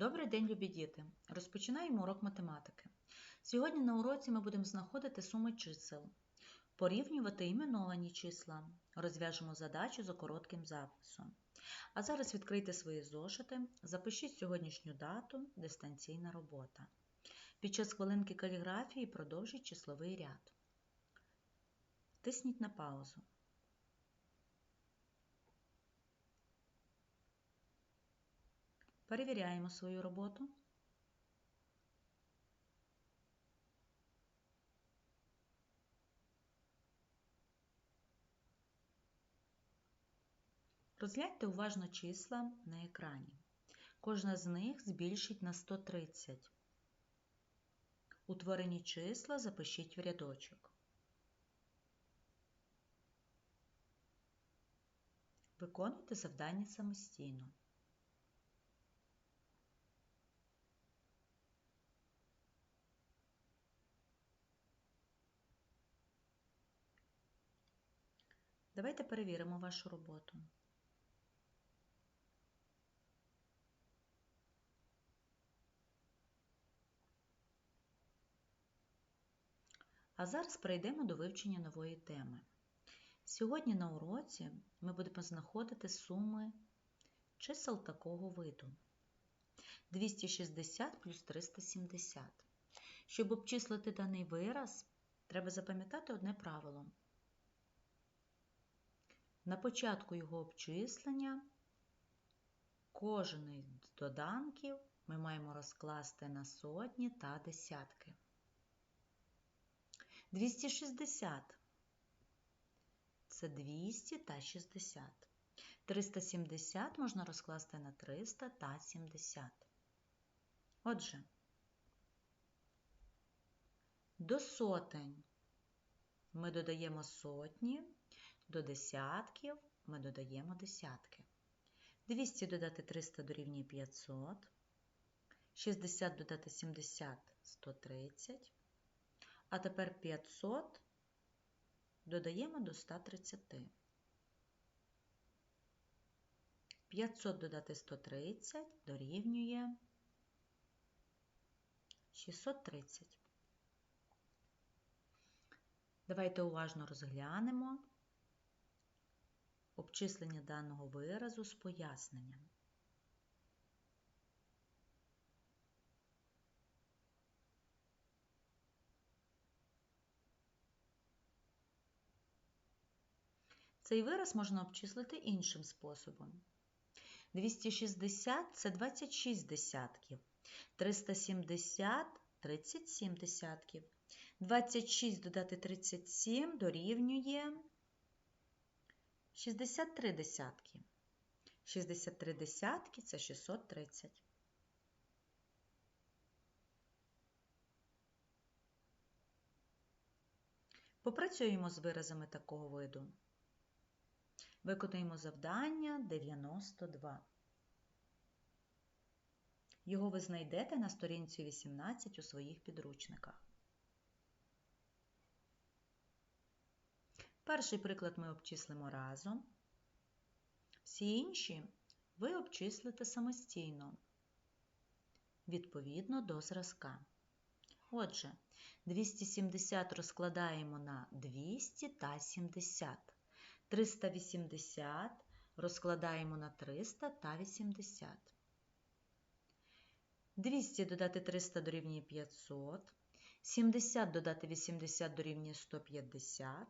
Добрий день, любі діти! Розпочинаємо урок математики. Сьогодні на уроці ми будемо знаходити суми чисел, порівнювати іменовані числа, розв'яжемо задачу за коротким записом. А зараз відкрийте свої зошити, запишіть сьогоднішню дату, дистанційна робота. Під час хвилинки каліграфії продовжіть числовий ряд. Тисніть на паузу. Перевіряємо свою роботу. Розгляньте уважно числа на екрані. Кожна з них збільшить на 130. Утворені числа запишіть в рядочок. Виконуйте завдання самостійно. Давайте перевіримо вашу роботу. А зараз перейдемо до вивчення нової теми. Сьогодні на уроці ми будемо знаходити суми чисел такого виду. 260 плюс 370. Щоб обчислити даний вираз, треба запам'ятати одне правило. На початку його обчислення кожен з доданків ми маємо розкласти на сотні та десятки. 260 це 200 та 60. 370 можна розкласти на 300 та 70. Отже, до сотень ми додаємо сотні, до десятків ми додаємо десятки. 200 додати 300 дорівнює 500, 60 додати 70 130, а тепер 500 додаємо до 130. 500 додати 130 дорівнює 630. Давайте уважно розглянемо обчислення даного виразу з поясненням. Цей вираз можна обчислити іншим способом. 260 це 26 десятків, 370 37 десятків. 26 додати 37 дорівнює 63 десятки. 63 десятки це 630. Попрацюємо з виразами такого виду. Виконуємо завдання 92. Його ви знайдете на сторінці 18 у своїх підручниках. Перший приклад ми обчислимо разом. Всі інші ви обчислите самостійно, відповідно до зразка. Отже, 270 розкладаємо на 200 та 70. 380 розкладаємо на 300 та 80. 200 додати 300 дорівнює 500. 70 додати 80 дорівнює 150.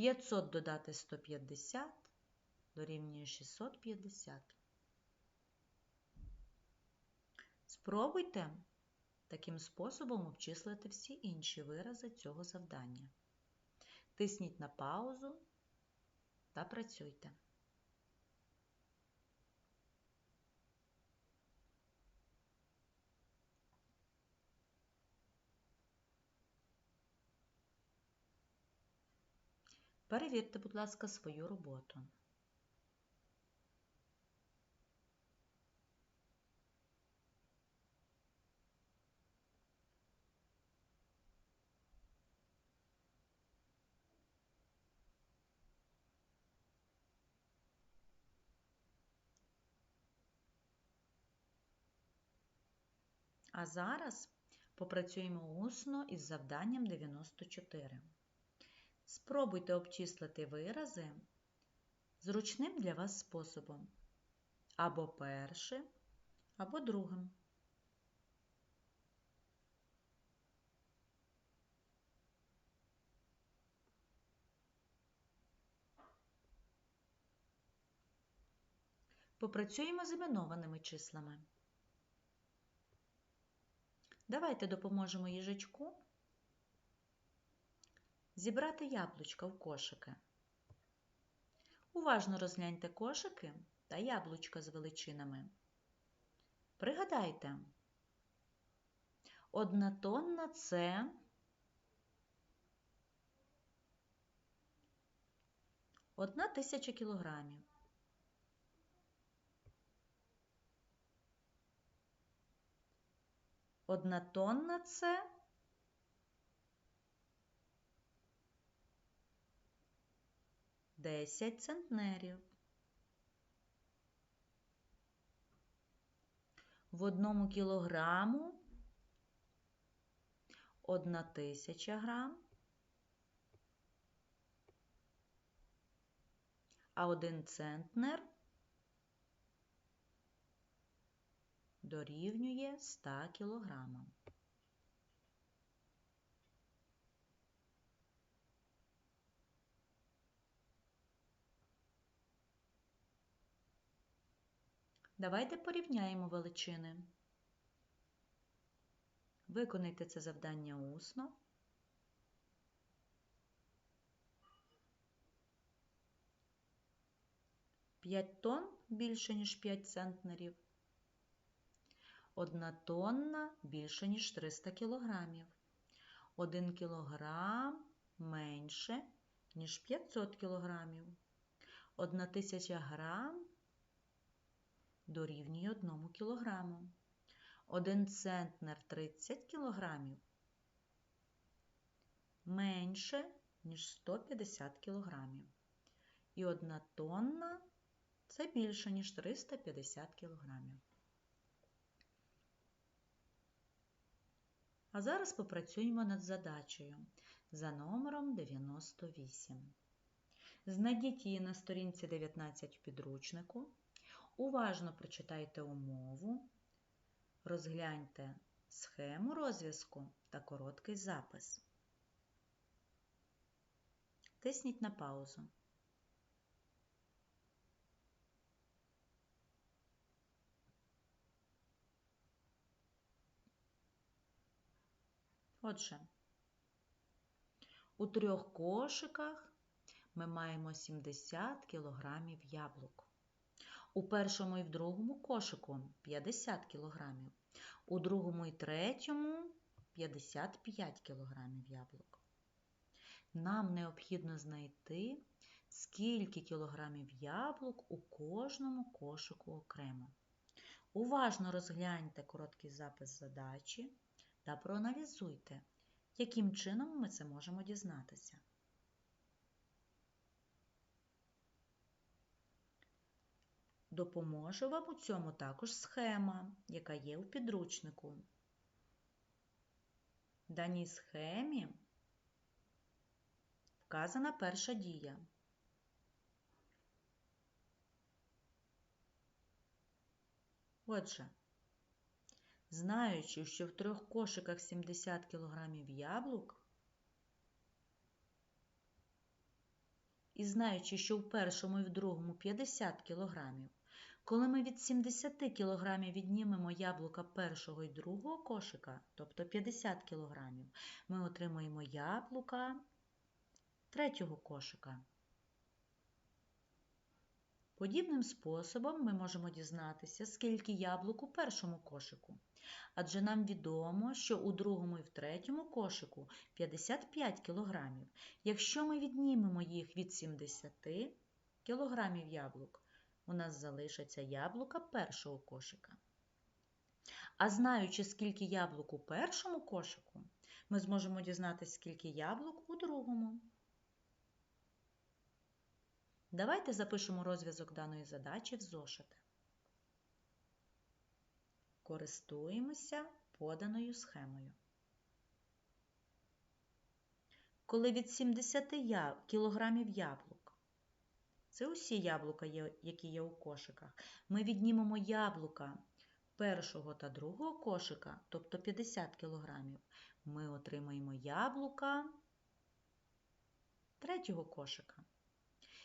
500 додати 150 дорівнює 650. Спробуйте таким способом обчислити всі інші вирази цього завдання. Тисніть на паузу та працюйте. Перевірте, будь ласка, свою роботу. А зараз попрацюємо усно із завданням 94. Спробуйте обчислити вирази зручним для вас способом. Або першим, або другим. Попрацюємо з іменованими числами. Давайте допоможемо їжачку зібрати яблучка в кошики. Уважно розгляньте кошики та яблучка з величинами. Пригадайте, одна тонна це одна тисяча кілограмів. Одна тонна це десять центнерів. В одному кілограму одна тисяча грам, а один центнер дорівнює 100 кілограмам. Давайте порівняємо величини. Виконайте це завдання усно. П'ять тонн більше, ніж 5 центнерів. Одна тонна більше, ніж 300 кілограмів. Один кілограм менше, ніж 500 кілограмів. Одна тисяча грам дорівнює 1 кілограму. Один центнер 30 кілограмів менше, ніж 150 кілограмів. І одна тонна це більше, ніж 350 кілограмів. А зараз попрацюємо над задачею за номером 98. Знайдіть її на сторінці 19 в підручнику. Уважно прочитайте умову, розгляньте схему розв'язку та короткий запис. Тисніть на паузу. Отже, у трьох кошиках ми маємо 70 кг яблук. У першому і в другому кошику 50 кг, у другому і третьому 55 кг яблук. Нам необхідно знайти, скільки кілограмів яблук у кожному кошику окремо. Уважно розгляньте короткий запис задачі та проаналізуйте, яким чином ми це можемо дізнатися. Допоможе вам у цьому також схема, яка є у підручнику. В даній схемі вказана перша дія. Отже, знаючи, що в трьох кошиках 70 кг яблук, і знаючи, що в першому і в другому 50 кг, коли ми від 70 кг віднімемо яблука першого і другого кошика, тобто 50 кг, ми отримаємо яблука третього кошика. Подібним способом ми можемо дізнатися, скільки яблук у першому кошику. Адже нам відомо, що у другому і в третьому кошику 55 кг. Якщо ми віднімемо їх від 70 кг яблук, у нас залишаться яблука першого кошика. А знаючи, скільки яблук у першому кошику, ми зможемо дізнатися, скільки яблук у другому. Давайте запишемо розв'язок даної задачі в зошити. Користуємося поданою схемою. Коли від 70 я- кілограмів яблук, це усі яблука, які є у кошиках, ми віднімемо яблука першого та другого кошика, тобто 50 кілограмів, ми отримаємо яблука третього кошика.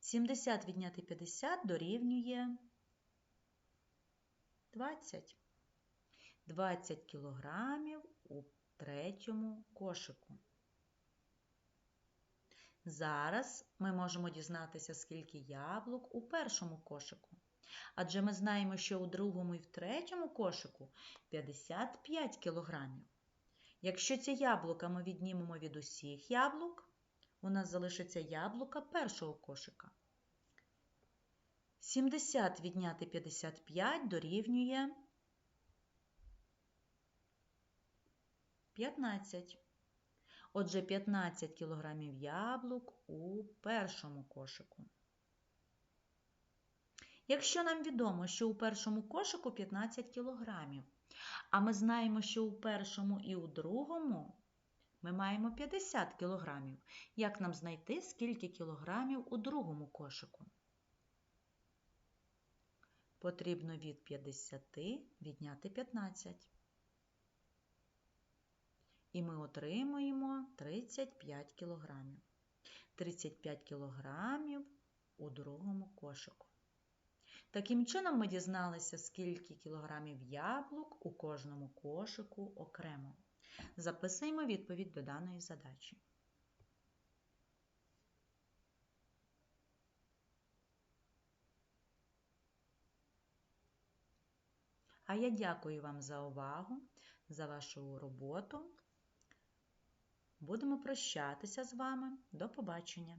70 відняти 50 дорівнює 20. 20 кілограмів у третьому кошику. Зараз ми можемо дізнатися, скільки яблук у першому кошику. Адже ми знаємо, що у другому і в третьому кошику 55 кілограмів. Якщо ці яблука ми віднімемо від усіх яблук, у нас залишиться яблука першого кошика. 70 відняти 55 дорівнює 15. Отже, 15 кілограмів яблук у першому кошику. Якщо нам відомо, що у першому кошику 15 кілограмів, а ми знаємо, що у першому і у другому ми маємо 50 кілограмів, як нам знайти, скільки кілограмів у другому кошику? Потрібно від 50 відняти 15. І ми отримуємо 35 кілограмів. 35 кілограмів у другому кошику. Таким чином ми дізналися, скільки кілограмів яблук у кожному кошику окремо. Записуємо відповідь до даної задачі. А я дякую вам за увагу, за вашу роботу. Будемо прощатися з вами. До побачення!